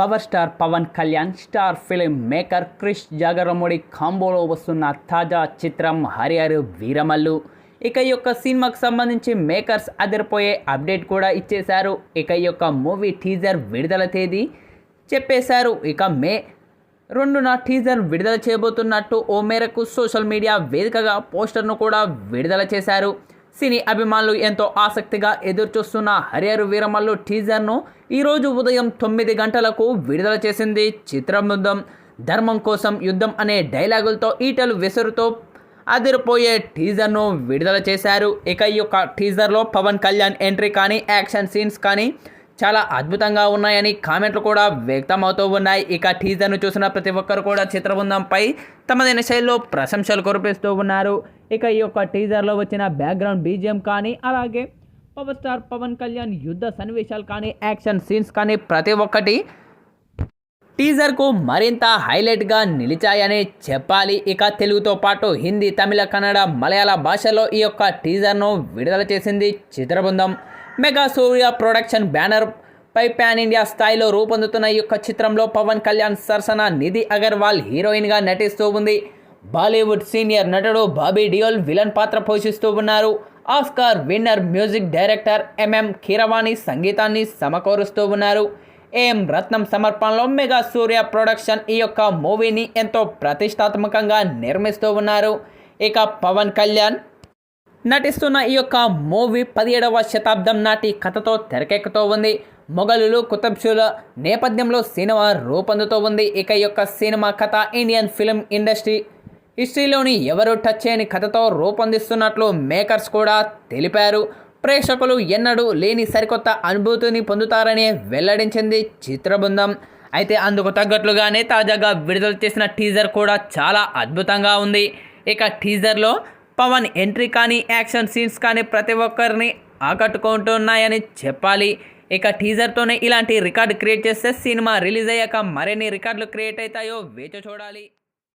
Power star Pawan Kalyan star film maker Krish Jagarlamudi కాంబోలో వస్తున్న తాజా చిత్రం హరిహరు వీరమల్లు. ఇక ఈ యొక్క సినిమాకు సంబంధించి మేకర్స్ అదిరిపోయే అప్డేట్ కూడా ఇచ్చేశారు. ఇక ఈ యొక్క మూవీ టీజర్ విడుదల తేదీ చెప్పేశారు. ఇక మే రెండున టీజర్ విడుదల చేయబోతున్నట్టు ఓ మేరకు సోషల్ మీడియా వేదికగా పోస్టర్ను కూడా విడుదల చేశారు. సినీ అభిమానులు ఎంతో ఆసక్తిగా ఎదురుచూస్తున్న హరిహరు వీరమల్లు టీజర్ను ఈరోజు ఉదయం తొమ్మిది గంటలకు విడుదల చేసింది చిత్రబృందం ధర్మం కోసం యుద్ధం అనే డైలాగులతో ఈటలు విసురుతో అదిరిపోయే టీజర్ను విడుదల చేశారు. ఇక ఈ యొక్క టీజర్లో పవన్ కళ్యాణ్ ఎంట్రీ కానీ యాక్షన్ సీన్స్ కానీ చాలా అద్భుతంగా ఉన్నాయని కామెంట్లు కూడా వ్యక్తమవుతూ ఉన్నాయి. ఇక టీజర్ను చూసిన ప్రతి ఒక్కరు కూడా చిత్రబృందంపై తమదైన శైలిలో ప్రశంసలు కురిపిస్తూ ఉన్నారు. ఇక ఈ యొక్క టీజర్లో వచ్చిన బ్యాక్గ్రౌండ్ బీజిఎం కానీ అలాగే పవర్ స్టార్ పవన్ కళ్యాణ్ యుద్ధ సన్నివేశాలు కానీ యాక్షన్ సీన్స్ కానీ ప్రతి ఒక్కటి టీజర్కు మరింత హైలైట్గా నిలిచాయని చెప్పాలి. ఇక తెలుగుతో పాటు హిందీ తమిళ కన్నడ మలయాళ భాషలో ఈ యొక్క టీజర్ను విడుదల చేసింది చిత్రబృందం. మెగా సూర్య ప్రొడక్షన్ బ్యానర్ పై పాన్ ఇండియా స్థాయిలో రూపొందుతున్న ఈ యొక్క చిత్రంలో పవన్ కళ్యాణ్ సరసన నిధి అగర్వాల్ హీరోయిన్గా నటిస్తూ ఉంది. బాలీవుడ్ సీనియర్ నటుడు బాబీ డియోల్ విలన్ పాత్ర పోషిస్తూ ఉన్నారు. Oscar winner music director MM Keeravani సంగీతాన్ని సమకూరుస్తూ ఉన్నారు. ఏం రత్నం సమర్పణలో మెగా సూర్య ప్రొడక్షన్ ఈ యొక్క మూవీని ఎంతో ప్రతిష్టాత్మకంగా నిర్మిస్తూ ఉన్నారు. ఇక పవన్ కళ్యాణ్ నటిస్తున్న ఈ యొక్క మూవీ పదిహేడవ శతాబ్దం నాటి కథతో తెరకెక్కుతూ ఉంది. మొఘలులు కుతబ్షుల నేపథ్యంలో సినిమా రూపొందుతూ ఉంది. ఇక యొక్క సినిమా కథ ఇండియన్ ఫిల్మ్ ఇండస్ట్రీ హిస్టరీలోని ఎవరు టచ్ చేయని కథతో రూపొందిస్తున్నట్లు మేకర్స్ కూడా తెలిపారు. ప్రేక్షకులు ఎన్నడూ లేని సరికొత్త అనుభూతిని పొందుతారని వెల్లడించింది చిత్రబృందం. అయితే అందుకు తగ్గట్లుగానే తాజాగా విడుదల చేసిన టీజర్ కూడా చాలా అద్భుతంగా ఉంది. ఇక టీజర్లో పవన్ ఎంట్రీ కానీ యాక్షన్ సీన్స్ కానీ ప్రతి ఒక్కరిని ఆకట్టుకుంటున్నాయని చెప్పాలి. ఇక టీజర్తోనే ఇలాంటి రికార్డు క్రియేట్ చేస్తే సినిమా రిలీజ్ అయ్యాక మరిన్ని రికార్డులు క్రియేట్ అవుతాయో వేచి చూడాలి.